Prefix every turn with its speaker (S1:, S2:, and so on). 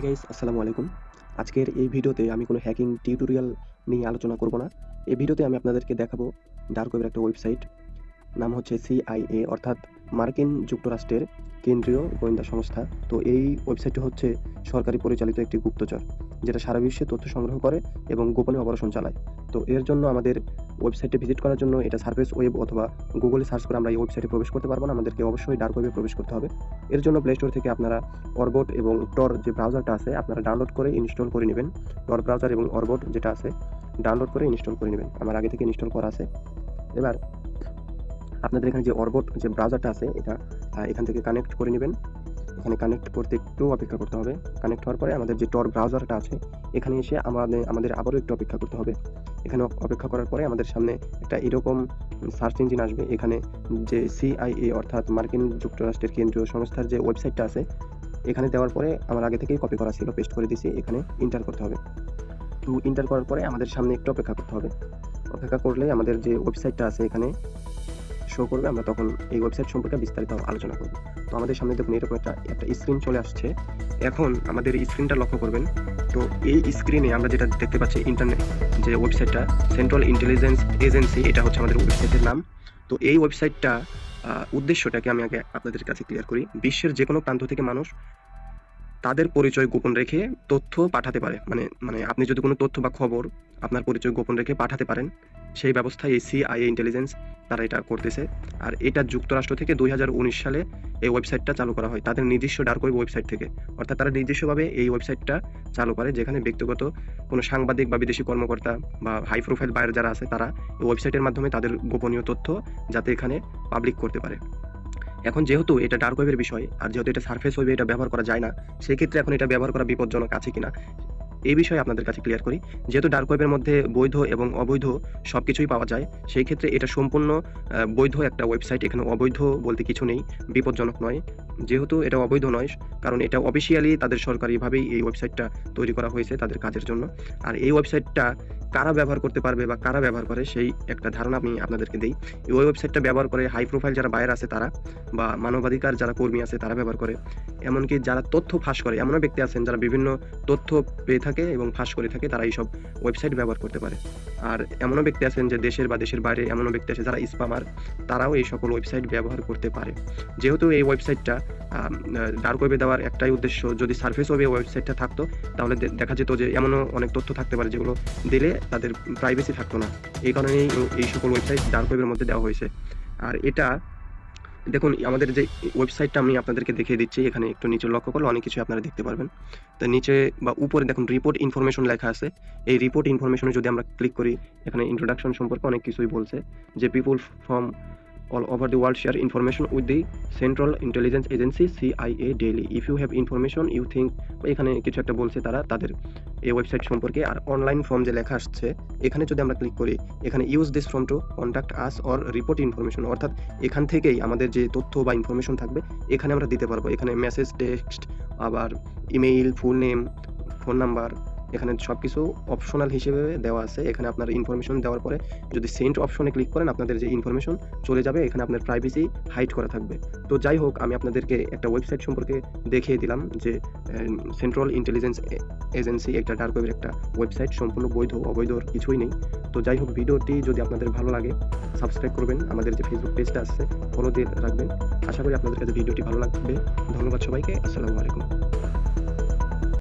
S1: Guys আসসালামু আলাইকুম। আজকের এই ভিডিওতে আমি কোনো হ্যাকিং টিউটোরিয়াল নিয়ে আলোচনা করব না। এই ভিডিওতে আমি আপনাদেরকে দেখাবো ডার্ক ওয়েবের একটা ওয়েবসাইট নাম হচ্ছে সিআইএ অর্থাৎ মার্কিন যুক্তরাষ্ট্রের কেন্দ্রীয় গোয়েন্দা সংস্থা। তো এই ওয়েবসাইটটি হচ্ছে সরকারি পরিচালিত একটি গুপ্তচর, যেটা সারা বিশ্বে তথ্য সংগ্রহ করে এবং গোপনে অপারেশন চালায়। তো এর জন্য আমাদের ওয়েবসাইটে ভিজিট করার জন্য এটা সার্ফেস ওয়েব অথবা গুগলে সার্চ করে আমরা এই ওয়েবসাইটে প্রবেশ করতে পারব না, আমাদেরকে অবশ্যই ডার্ক ওয়েবে প্রবেশ করতে হবে। এর জন্য প্লে স্টোর থেকে আপনারা অরবোট এবং টর যে ব্রাউজারটা আছে, আপনারা ডাউনলোড করে ইনস্টল করে নেবেন। টর ব্রাউজার এবং অরবোট যেটা আছে ডাউনলোড করে ইনস্টল করে নেবেন। আমার আগে থেকে ইনস্টল করা আছে। এবার আপনাদের এখানে যে অরবোট যে ব্রাউজারটা আছে, এটা এখান থেকে কানেক্ট করে নেবেন। এখানে কানেক্ট করতে একটু অপেক্ষা করতে হবে। কানেক্ট হওয়ার পরে আমাদের যে টর ব্রাউজারটা আছে, এখানে এসে আমাদের আমাদের আবারও একটু অপেক্ষা করতে হবে। এখানে অপেক্ষা করার পরে আমাদের সামনে একটা এরকম সার্চ ইঞ্জিন আসবে। এখানে যে সিআইএ অর্থাৎ মার্কিন যুক্তরাষ্ট্রের কেন্দ্রীয় সংস্থার যে ওয়েবসাইটটা আছে, এখানে দেওয়ার পরে আমার আগে থেকেই কপি করা ছিল পেস্ট করে দিয়েছি। এখানে ইন্টার করতে হবে। তো ইন্টার করার পরে আমাদের সামনে একটু অপেক্ষা করতে হবে। অপেক্ষা করলে আমাদের যে ওয়েবসাইটটা আছে এখানে শো করবে, আমরা তখন এই ওয়েবসাইট সম্পর্কে বিস্তারিত আলোচনা করব। তো আমাদের সামনে দেখুন, এরকম একটা একটা স্ক্রিন চলে আসছে। এখন আমাদের স্ক্রিনটা লক্ষ্য করবেন। তো এই স্ক্রিনে আমরা যেটা দেখতে পাচ্ছি ইন্টারনেট যে ওয়েবসাইটটা সেন্ট্রাল ইন্টেলিজেন্স এজেন্সি এটা হচ্ছে আমাদের ওয়েবসাইটের নাম। তো এই ওয়েবসাইটটা উদ্দেশ্যটাকে আমি আগে আপনাদের কাছে ক্লিয়ার করি। বিশ্বের যে কোনো প্রান্ত থেকে মানুষ তাদের পরিচয় গোপন রেখে তথ্য পাঠাতে পারে। মানে মানে আপনি যদি কোনো তথ্য বা খবর আপনার পরিচয় গোপন রেখে পাঠাতে পারেন। সেই ব্যবস্থায় এই সিআইএ ইন্টেলিজেন্স তারা এটা করতেছে। আর এটা যুক্তরাষ্ট্র থেকে দুই হাজার উনিশ সালে এই ওয়েবসাইটটা চালু করা হয়। তাদের নিজস্ব ডার্ক ওয়েব ওয়েবসাইট থেকে। অর্থাৎ তারা নিজস্বভাবে এই ওয়েবসাইটটা চালু করে, যেখানে ব্যক্তিগত কোনো সাংবাদিক বা বিদেশি কর্মকর্তা বা হাই প্রোফাইল বাইরে যারা আছে, তারা এই ওয়েবসাইটের মাধ্যমে তাদের গোপনীয় তথ্য যাতে এখানে পাবলিক করতে পারে। এখন যেহেতু এটা ডার্ক ওয়েবের বিষয়, আর যেহেতু এটা সার্ফেস ওয়েবে এটা ব্যবহার করা যায় না, সেক্ষেত্রে এখন এটা ব্যবহার করা বিপজ্জনক আছে কিনা এই বিষয়ে আপনাদের কাছে ক্লিয়ার করি। যেহেতু ডার্ক ওয়েবের মধ্যে বৈধ এবং অবৈধ সব কিছুই পাওয়া যায়, সেই ক্ষেত্রে এটা সম্পূর্ণ বৈধ একটা ওয়েবসাইট এখানে অবৈধ বলতে কিছু নেই, বিপজ্জনক নয়। যেহেতু এটা অবৈধ নয়, কারণ এটা অফিসিয়ালি তাদের সরকারিভাবেই এই ওয়েবসাইটটা তৈরি করা হয়েছে তাদের কাজের জন্য। আর এই ওয়েবসাইটটা কারা ব্যবহার করতে পারবে বা কারা ব্যবহার করে সেই একটা ধারণা আমি আপনাদেরকে দিই। এই ওয়েবসাইটটা ব্যবহার করে হাই প্রোফাইল যারা বাইরে আছে তারা বা মানবাধিকার যারা কর্মী আছে তারা ব্যবহার করে। এমনকি যারা তথ্য ফাঁস করে, এমনও ব্যক্তি আছেন যারা বিভিন্ন তথ্য পেয়ে থাকে এবং ফাঁস করে থাকে, তারা এইসব ওয়েবসাইট ব্যবহার করতে পারে। আর এমনও ব্যক্তি আছেন যে দেশের বা দেশের বাইরে এমনও ব্যক্তি আছে যারা স্পামার তারাও এই সকল ওয়েবসাইট ব্যবহার করতে পারে। যেহেতু এই ওয়েবসাইটটা ডার্ক ওয়েবে দেওয়ার একটাই উদ্দেশ্য যদি সার্ফেস ওয়েবে ওয়েবসাইটটা থাকতো, তাহলে দেখা যেত যে এমনও অনেক তথ্য থাকতে পারে যেগুলো দিলে তাদের প্রাইভেসি থাকতো না। এই কারণেই এই সকল ওয়েবসাইট ডার্ক ওয়েবের মধ্যে দেওয়া হয়েছে। আর এটা, দেখুন, আমাদের যে ওয়েবসাইটটা আমি আপনাদেরকে দেখিয়ে দিচ্ছি, এখানে একটু নিচে লক্ষ্য করলে অনেক কিছু আপনারা দেখতে পারবেন। তো নিচে বা উপরে দেখুন রিপোর্ট ইনফরমেশন লেখা আছে। এই রিপোর্ট ইনফরমেশনে যদি আমরা ক্লিক করি, এখানে ইন্ট্রোডাকশন সম্পর্কে অনেক কিছুই বলছে। যে people from all over the world, share information with the Central Intelligence Agency CIA daily. If you have information, you think, এখানে কিছু একটা বলছে তারা, তাদের এই ওয়েবসাইট সম্পর্কে। আর অনলাইন ফর্ম যে লেখা আসছে, এখানে যদি আমরা ক্লিক করি, এখানে use this form to contact us or report information অর্থাৎ এখান থেকেই আমাদের যে তথ্য বা ইনফরমেশন থাকবে, এখানে আমরা দিতে পারব। এখানে মেসেজ টেক্সট আবার email full name phone number এখানে সব কিছু অপশনাল হিসেবে দেওয়া আছে। এখানে আপনার ইনফরমেশন দেওয়ার পরে যদি সেন্ট অপশনে ক্লিক করেন, আপনাদের যে ইনফরমেশন চলে যাবে, এখানে আপনার প্রাইভেসি হাইড করা থাকবে। তো যাই হোক, আমি আপনাদেরকে একটা ওয়েবসাইট সম্পর্কে দেখিয়ে দিলাম যে সেন্ট্রাল ইন্টেলিজেন্স এজেন্সি একটা ডার্ক ওয়েবের একটা ওয়েবসাইট সম্পূর্ণ বৈধ, অবৈধ কিছুই নেই। তো যাই হোক, ভিডিওটি যদি আপনাদের ভালো লাগে সাবস্ক্রাইব করবেন। আমাদের যে ফেসবুক পেজটা আছে ফলো দিয়ে রাখবেন। আশা করি আপনাদের কাছে ভিডিওটি ভালো লাগবে। ধন্যবাদ সবাইকে। আসসালামু আলাইকুম।